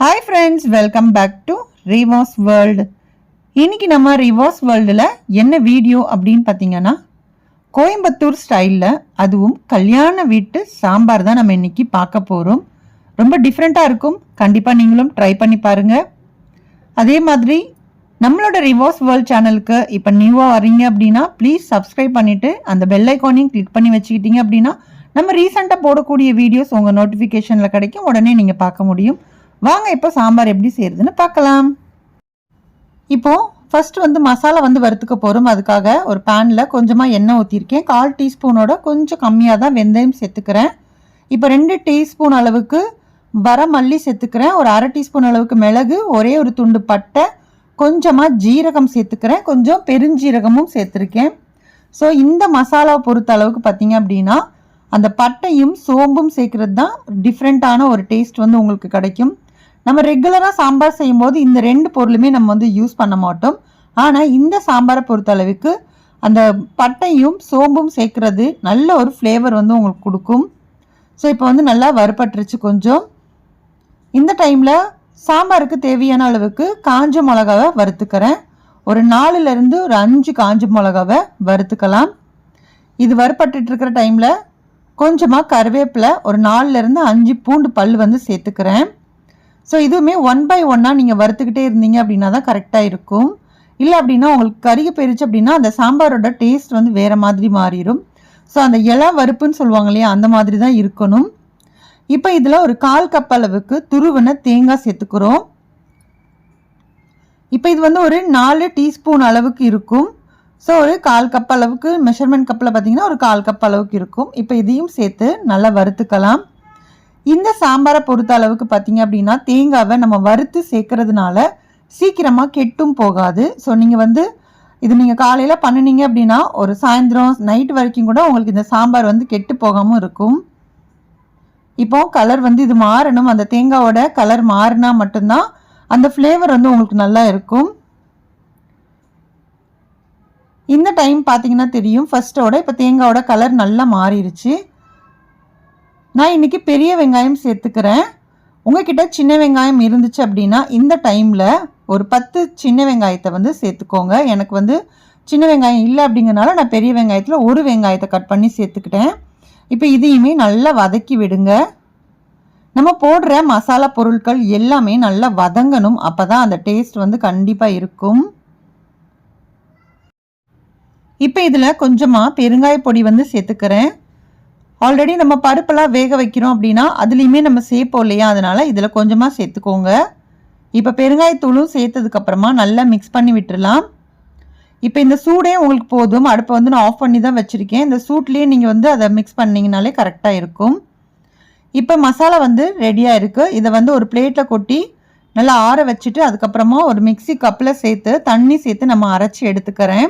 Hi friends welcome back to Rivas world இன்னைக்கு நம்ம ரிவாஸ் வேர்ல்டில் என்ன வீடியோ அப்படின்னு பார்த்தீங்கன்னா கோயம்புத்தூர் ஸ்டைலில் அதுவும் கல்யாண வீட்டு சாம்பார் தான் நம்ம இன்றைக்கி பார்க்க போகிறோம் ரொம்ப டிஃப்ரெண்ட்டாக இருக்கும். கண்டிப்பாக நீங்களும் ட்ரை பண்ணி பாருங்கள் அதே மாதிரி நம்மளோட ரிவாஸ் வேர்ல்ட் சேனலுக்கு இப்போ நியூவாக வரீங்க அப்படின்னா ப்ளீஸ் சப்ஸ்கிரைப் பண்ணிவிட்டு அந்த பெல் ஐக்கானையும் கிளிக் பண்ணி வச்சுக்கிட்டீங்க அப்படின்னா நம்ம ரீசெண்டாக போடக்கூடிய வீடியோஸ் உங்கள் நோட்டிஃபிகேஷனில் கிடைக்கும். உடனே நீங்கள் பார்க்க முடியும். வாங்க இப்போ சாம்பார் எப்படி செய்யறதுன்னு பார்க்கலாம். இப்போ ஃபர்ஸ்ட் வந்து மசாலா வந்து வறுத்துக்க போகிறோம் அதுக்காக ஒரு பேனில் கொஞ்சமாக எண்ணெய் ஊற்றிருக்கேன் கால் டீஸ்பூனோட கொஞ்சம் கம்மியாக தான் வெந்தயம் சேர்த்துக்கிறேன். இப்போ ரெண்டு டீஸ்பூன் அளவுக்கு வர மல்லி சேர்த்துக்கிறேன். ஒரு அரை டீஸ்பூன் அளவுக்கு மிளகு ஒரே ஒரு துண்டு பட்டை கொஞ்சமாக ஜீரகம் சேர்த்துக்கிறேன். கொஞ்சம் பெருஞ்சீரகமும் சேர்த்துருக்கேன். ஸோ இந்த மசாலாவை பொறுத்த அளவுக்கு பார்த்தீங்க அப்படின்னா அந்த பட்டையும் சோம்பும் சேர்க்கறது தான் டிஃப்ரெண்ட்டான ஒரு டேஸ்ட் வந்து உங்களுக்கு கிடைக்கும். நம்ம ரெகுலராக சாம்பார் செய்யும்போது இந்த ரெண்டு பொருளுமே நம்ம வந்து யூஸ் பண்ண மாட்டோம். ஆனால் இந்த சாம்பாரை பொறுத்தளவுக்கு அந்த பட்டையும் சோம்பும் சேர்க்கறது நல்ல ஒரு ஃப்ளேவர் வந்து உங்களுக்கு கொடுக்கும். ஸோ இப்போ வந்து நல்லா வறுபட்டுருச்சு கொஞ்சம். இந்த டைமில் சாம்பாருக்கு தேவையான அளவுக்கு காஞ்ச மிளகாவை வறுத்துக்கிறேன். ஒரு நாலுலேருந்து ஒரு அஞ்சு காஞ்ச மிளகாவை வறுத்துக்கலாம். இது வறுபட்டுருக்கிற டைமில் கொஞ்சமாக கருவேப்பிலை ஒரு நாலுலேருந்து அஞ்சு பூண்டு பல் வந்து சேர்த்துக்கிறேன். ஸோ இதுவுமே ஒன் பை ஒன்னாக நீங்கள் வறுத்துக்கிட்டே இருந்தீங்க அப்படின்னா தான் கரெக்டாக இருக்கும். இல்லை அப்படின்னா உங்களுக்கு கருகி போயிருச்சு அப்படின்னா அந்த சாம்பாரோட டேஸ்ட் வந்து வேறு மாதிரி மாறிடும் ஸோ அந்த இலை வறுப்புன்னு சொல்லுவாங்க இல்லையா அந்த மாதிரி தான் இருக்கணும். இப்போ இதில் ஒரு கால் கப் அளவுக்கு துருவனை தேங்காய் சேர்த்துக்கிறோம். இப்போ இது வந்து ஒரு நாலு டீஸ்பூன் அளவுக்கு இருக்கும். ஸோ ஒரு கால் கப் அளவுக்கு மெஷர்மெண்ட் கப்பில் பார்த்தீங்கன்னா ஒரு கால் கப் அளவுக்கு இருக்கும். இப்போ இதையும் சேர்த்து நல்லா வறுத்துக்கலாம். இந்த சாம்பாரை பொறுத்த அளவுக்கு பார்த்தீங்க அப்படின்னா தேங்காவை நம்ம வறுத்து சேர்க்கறதுனால சீக்கிரமாக கெட்டும் போகாது. ஸோ நீங்கள் வந்து இது நீங்கள் காலையில் பண்ணினீங்க அப்படின்னா ஒரு சாயந்தரம் நைட் வரைக்கும் கூட உங்களுக்கு இந்த சாம்பார் வந்து கெட்டு போகாமல் இருக்கும். இப்போ கலர் வந்து இது மாறணும். அந்த தேங்காவோட கலர் மாறினா மட்டும்தான் அந்த ஃப்ளேவர் வந்து உங்களுக்கு நல்லா இருக்கும். இந்த டைம் பார்த்தீங்கன்னா தெரியும். ஃபர்ஸ்ட்டோட இப்போ தேங்காவோட கலர் நல்லா மாறிடுச்சு. நான் இன்றைக்கி பெரிய வெங்காயம் சேர்த்துக்கிறேன். உங்ககிட்ட சின்ன வெங்காயம் இருந்துச்சு அப்படின்னா இந்த டைமில் ஒரு பத்து சின்ன வெங்காயத்தை வந்து சேர்த்துக்கோங்க. எனக்கு வந்து சின்ன வெங்காயம் இல்லை அப்படிங்கிறனால நான் பெரிய வெங்காயத்தில் ஒரு வெங்காயத்தை கட் பண்ணி சேர்த்துக்கிட்டேன். இப்போ இதையுமே நல்லா வதக்கி விடுங்க. நம்ம போடுற மசாலா பொருட்கள் எல்லாமே நல்லா வதங்கணும். அப்போ தான் அந்த டேஸ்ட் வந்து கண்டிப்பாக இருக்கும். இப்போ இதில் கொஞ்சமாக பெருங்காய பொடி வந்து சேர்த்துக்கிறேன். ஆல்ரெடி நம்ம பருப்பெல்லாம் வேக வைக்கிறோம் அப்படின்னா அதுலேயுமே நம்ம சேர்ப்போம் இல்லையா? அதனால் இதில் கொஞ்சமாக சேர்த்துக்கோங்க. இப்போ பெருங்காயத்தூளும் சேர்த்ததுக்கப்புறமா நல்லா மிக்ஸ் பண்ணி விட்டுடலாம் இப்போ இந்த சூடே உங்களுக்கு போதும். அடுப்பை வந்து நான் ஆஃப் பண்ணி தான் வச்சுருக்கேன். இந்த சூட்லேயே நீங்கள் வந்து அதை மிக்ஸ் பண்ணிங்கனாலே கரெக்டாக இருக்கும். இப்போ மசாலா வந்து ரெடியாக இருக்குது இதை வந்து ஒரு பிளேட்டில் கொட்டி நல்லா ஆற வச்சுட்டு அதுக்கப்புறமா ஒரு மிக்சி கப்பில் சேர்த்து தண்ணி சேர்த்து நம்ம அரைச்சி எடுத்துக்கிறேன்.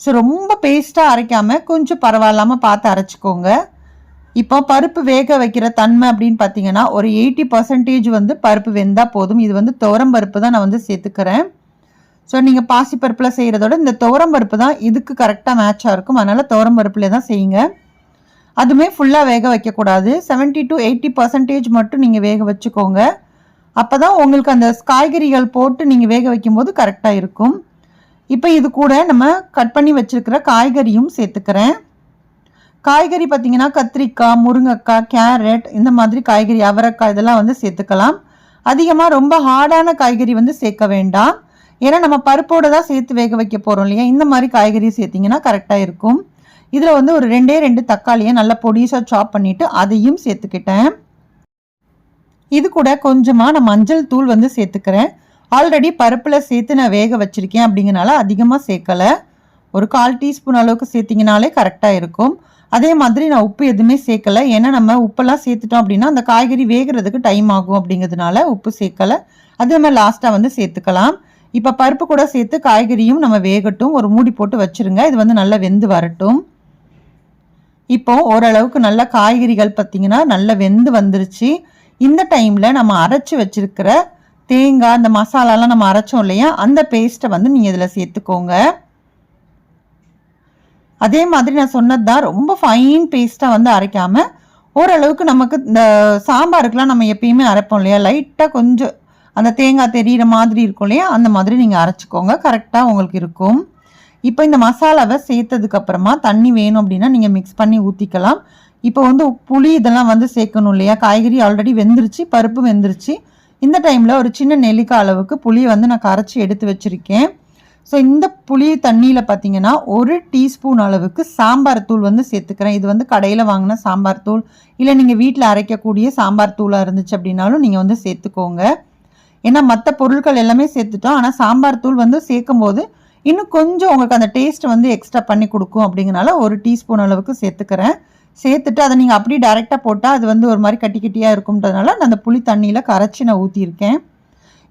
ஸோ ரொம்ப பேஸ்ட்டாக அரைக்காமல் கொஞ்சம் பரவாயில்லாமல் பார்த்து அரைச்சிக்கோங்க. இப்போ பருப்பு வேக வைக்கிற தன்மை அப்படின்னு பார்த்தீங்கன்னா ஒரு எயிட்டி பர்சன்டேஜ் வந்து பருப்பு வெந்தால் போதும். இது வந்து துவரம் பருப்பு தான் நான் வந்து சேர்த்துக்கிறேன். ஸோ நீங்கள் பாசி பருப்பில் செய்கிறதோட இந்த துவரம் பருப்பு தான் இதுக்கு கரெக்டாக மேட்சாக இருக்கும். அதனால் துவரம் பருப்பில் தான் செய்யுங்க. அதுவுமே ஃபுல்லாக வேக வைக்கக்கூடாது. செவன்ட்டி டு எயிட்டி பர்சன்டேஜ் மட்டும் நீங்கள் வேக வச்சுக்கோங்க. அப்போ தான் உங்களுக்கு அந்த காய்கறிகள் போட்டு நீங்கள் வேக வைக்கும்போது கரெக்டாக இருக்கும். இப்போ இது கூட நம்ம கட் பண்ணி வச்சுருக்கிற காய்கறியும் சேர்த்துக்கிறேன். காய்கறி பார்த்தீங்கன்னா கத்திரிக்காய் முருங்கைக்காய் கேரட் இந்த மாதிரி காய்கறி அவரைக்காய் இதெல்லாம் வந்து சேர்த்துக்கலாம். அதிகமாக ரொம்ப ஹார்டான காய்கறி வந்து சேர்க்க வேண்டாம். ஏன்னா நம்ம பருப்போடு தான் சேர்த்து வேக வைக்க போகிறோம் இல்லையா? இந்த மாதிரி காய்கறி சேர்த்திங்கன்னா கரெக்டாக இருக்கும். இதில் வந்து ஒரு ரெண்டே ரெண்டு தக்காளியை நல்லா பொடிசாக சாப் பண்ணிவிட்டு அதையும் சேர்த்துக்கிட்டேன். இது கூட கொஞ்சமாக நான் மஞ்சள் தூள் வந்து சேர்த்துக்கிறேன். ஆல்ரெடி பருப்பில் சேர்த்து நான் வேக வச்சுருக்கேன் அப்படிங்கிறனால அதிகமாக சேர்க்கலை. ஒரு கால் டீஸ்பூன் அளவுக்கு சேர்த்திங்கனாலே கரெக்டாக இருக்கும். அதே மாதிரி நான் உப்பு எதுவுமே சேர்க்கலை. ஏன்னா நம்ம உப்பெல்லாம் சேர்த்துட்டோம் அப்படின்னா அந்த காய்கறி வேகிறதுக்கு டைம் ஆகும் அப்படிங்கிறதுனால உப்பு சேர்க்கலை. அது நம்ம லாஸ்ட்டாக வந்து சேர்த்துக்கலாம். இப்போ பருப்பு கூட சேர்த்து காய்கறியும் நம்ம வேகட்டும். ஒரு மூடி போட்டு வச்சுருங்க. இது வந்து நல்லா வெந்து வரட்டும். இப்போ ஓரளவுக்கு நல்ல காய்கறிகள் பார்த்திங்கன்னா நல்லா வெந்து வந்துருச்சு. இந்த டைமில் நம்ம அரைச்சி வச்சுருக்கிற தேங்காய் இந்த மசாலாலாம் நம்ம அரைச்சோம் இல்லையா? அந்த பேஸ்ட்டை வந்து நீங்கள் இதில் சேர்த்துக்கோங்க. அதே மாதிரி நான் சொன்னது தான் ரொம்ப ஃபைன் பேஸ்ட்டாக வந்து அரைக்காமல் ஓரளவுக்கு நமக்கு இந்த சாம்பாருக்கெலாம் நம்ம எப்பயுமே அரைப்போம் இல்லையா? லைட்டாக கொஞ்சம் அந்த தேங்காய் தெரியிற மாதிரி இருக்கும் இல்லையா? அந்த மாதிரி நீங்கள் அரைச்சிக்கோங்க. கரெக்டாக உங்களுக்கு இருக்கும். இப்போ இந்த மசாலாவை சேர்த்ததுக்கப்புறமா தண்ணி வேணும் அப்படின்னா நீங்கள் மிக்ஸ் பண்ணி ஊற்றிக்கலாம் இப்போ வந்து புளி இதெல்லாம் வந்து சேர்க்கணும் இல்லையா? காய்கறி ஆல்ரெடி வெந்துருச்சு பருப்பு வெந்துருச்சு. இந்த டைமில் ஒரு சின்ன நெல்லிக்காய் அளவுக்கு புளியை வந்து நான் கரைச்சி எடுத்து வச்சுருக்கேன். ஸோ இந்த புளி தண்ணியில் பார்த்தீங்கன்னா ஒரு டீஸ்பூன் அளவுக்கு சாம்பார் தூள் வந்து சேர்த்துக்கிறேன். இது வந்து கடையில் வாங்கின சாம்பார் தூள். இல்லை நீங்கள் வீட்டில் அரைக்கக்கூடிய சாம்பார் தூளாக இருந்துச்சு அப்படின்னாலும் நீங்கள் வந்து சேர்த்துக்கோங்க. ஏன்னா மற்ற பொருட்கள் எல்லாமே சேர்த்துட்டோம். ஆனால் சாம்பார் தூள் வந்து சேர்க்கும் போது இன்னும் கொஞ்சம் உங்களுக்கு அந்த டேஸ்ட் வந்து எக்ஸ்ட்ரா பண்ணி கொடுக்கும் அப்படிங்கனால ஒரு டீஸ்பூன் அளவுக்கு சேர்த்துக்கிறேன். சேர்த்துட்டு அதை நீங்கள் அப்படியே டைரெக்டாக போட்டால் அது வந்து ஒரு மாதிரி கட்டி கட்டியாக இருக்கும்ன்றதுனால நான் அந்த புளி தண்ணியில் கரைச்சி நான் ஊற்றியிருக்கேன்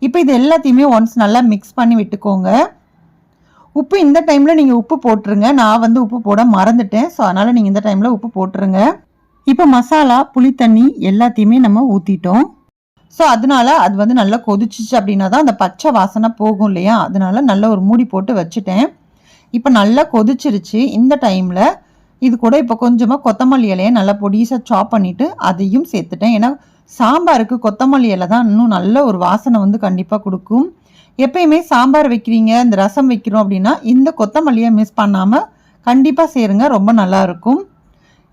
இப்போ இது எல்லாத்தையுமே ஒன்ஸ் நல்லா மிக்ஸ் பண்ணி விட்டுக்கோங்க. உப்பு இந்த டைமில் நீங்கள் உப்பு போட்டுருங்க. நான் வந்து உப்பு போட மறந்துட்டேன். ஸோ அதனால் நீங்கள் இந்த டைமில் உப்பு போட்டுருங்க. இப்போ மசாலா புளி தண்ணி எல்லாத்தையுமே நம்ம ஊற்றிட்டோம் ஸோ அதனால அது வந்து நல்லா கொதிச்சிச்சு அப்படின்னா தான் அந்த பச்சை வாசனை போகும் இல்லையா? அதனால நல்ல ஒரு மூடி போட்டு வச்சுட்டேன். இப்போ நல்லா கொதிச்சிருச்சு. இந்த டைமில் இது கூட இப்போ கொஞ்சமாக கொத்தமல்லி இலையை நல்லா பொடிசாக சாப் பண்ணிவிட்டு அதையும் சேர்த்துட்டேன். ஏன்னா சாம்பாருக்கு கொத்தமல்லி இலை தான் இன்னும் நல்ல ஒரு வாசனை வந்து கண்டிப்பாக கொடுக்கும். எப்பயுமே சாம்பார் வைக்கிறீங்க இந்த ரசம் வைக்கிறோம் அப்படின்னா இந்த கொத்தமல்லியை மிஸ் பண்ணாமல் கண்டிப்பாக சேருங்க ரொம்ப நல்லாயிருக்கும்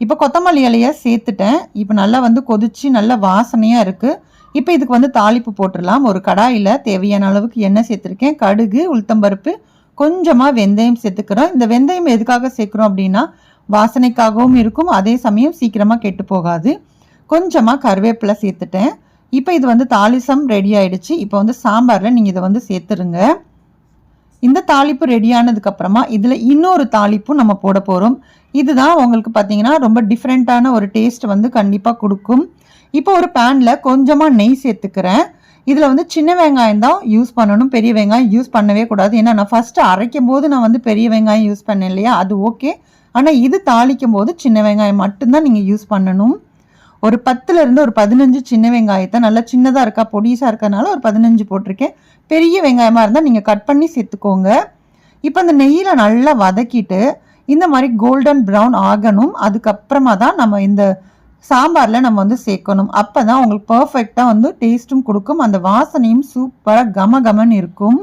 இப்போ கொத்தமல்லி இலையை சேர்த்துட்டேன். இப்போ நல்லா வந்து கொதிச்சு நல்ல வாசனையாக இருக்குது இப்போ இதுக்கு வந்து தாளிப்பு போட்டுடலாம். ஒரு கடாயில் தேவையான அளவுக்கு எண்ணெய் சேர்த்துருக்கேன். கடுகு உளுத்தம்பருப்பு கொஞ்சமாக வெந்தயம் சேர்த்துக்கிறோம். இந்த வெந்தயம் எதுக்காக சேர்க்குறோம் அப்படின்னா வாசனைக்காகவும் இருக்கும். அதே சமயம் சீக்கிரமாக கெட்டு போகாது. கொஞ்சமாக கருவேப்பிலை சேர்த்துட்டேன். இப்போ இது வந்து தாளிசம் ரெடி ஆயிடுச்சு. இப்போ வந்து சாம்பாரில் நீங்கள் இதை வந்து சேர்த்துருங்க. இந்த தாளிப்பு ரெடியானதுக்கப்புறமா இதில் இன்னொரு தாளிப்பும் நம்ம போட போகிறோம் இதுதான் உங்களுக்கு பார்த்தீங்கன்னா ரொம்ப டிஃப்ரெண்ட்டான ஒரு டேஸ்ட் வந்து கண்டிப்பாக கொடுக்கும். இப்போ ஒரு பேனில் கொஞ்சமாக நெய் சேர்த்துக்கிறேன். இதில் வந்து சின்ன வெங்காயம் தான் யூஸ் பண்ணணும். பெரிய வெங்காயம் யூஸ் பண்ணவே கூடாது. ஏன்னா நான் ஃபஸ்ட்டு அரைக்கும் போது நான் வந்து பெரிய வெங்காயம் யூஸ் பண்ணேன் இல்லையா? அது ஓகே ஆனால் இது தாளிக்கும் போது சின்ன வெங்காயம் மட்டும்தான் நீங்கள் யூஸ் பண்ணணும். ஒரு பத்துலேருந்து ஒரு பதினஞ்சு சின்ன வெங்காயத்தை நல்லா சின்னதாக இருக்கா பொடிசாக இருக்கனால ஒரு பதினஞ்சு போட்டிருக்கேன். பெரிய வெங்காயமாக இருந்தால் நீங்கள் கட் பண்ணி சேர்த்துக்கோங்க. இப்போ அந்த நெய்யில் நல்லா வதக்கிட்டு இந்த மாதிரி கோல்டன் ப்ரௌன் ஆகணும். அதுக்கப்புறமா தான் நம்ம இந்த சாம்பாரில் நம்ம வந்து சேர்க்கணும். அப்போ தான் உங்களுக்கு பர்ஃபெக்டாக வந்து டேஸ்ட்டும் கொடுக்கும். அந்த வாசனையும் சூப்பராக கம கமன்னு இருக்கும்.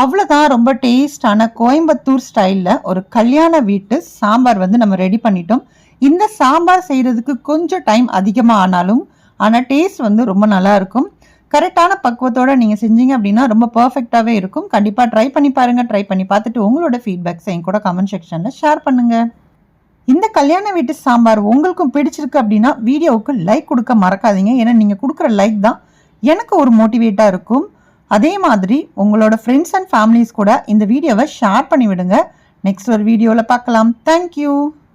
அவ்வளோதான் ரொம்ப டேஸ்டான கோயம்புத்தூர் ஸ்டைலில் ஒரு கல்யாண வீட்டு சாம்பார் வந்து நம்ம ரெடி பண்ணிட்டோம். இந்த சாம்பார் செய்கிறதுக்கு கொஞ்சம் டைம் அதிகமாக ஆனாலும் ஆனால் டேஸ்ட் வந்து ரொம்ப நல்லா இருக்கும். கரெக்டான பக்குவத்தோடு நீங்கள் செஞ்சீங்க அப்படின்னா ரொம்ப பர்ஃபெக்டாகவே இருக்கும். கண்டிப்பாக ட்ரை பண்ணி பாருங்கள் ட்ரை பண்ணி பார்த்துட்டு உங்களோட ஃபீட்பேக்ஸை என் கூட கமெண்ட் செக்ஷனில் ஷேர் பண்ணுங்கள் இந்த கல்யாண வீட்டு சாம்பார் உங்களுக்கும் பிடிச்சிருக்கு அப்படின்னா வீடியோவுக்கு லைக் கொடுக்க மறக்காதீங்க. ஏன்னா நீங்கள் கொடுக்குற லைக் தான் எனக்கு ஒரு மோட்டிவேட்டாக இருக்கும். அதே மாதிரி உங்களோட ஃப்ரெண்ட்ஸ் அண்ட் ஃபேமிலிஸ் கூட இந்த வீடியோவை ஷேர் பண்ணி விடுங்க நெக்ஸ்ட் ஒரு வீடியோவில் பார்க்கலாம். தேங்க்யூ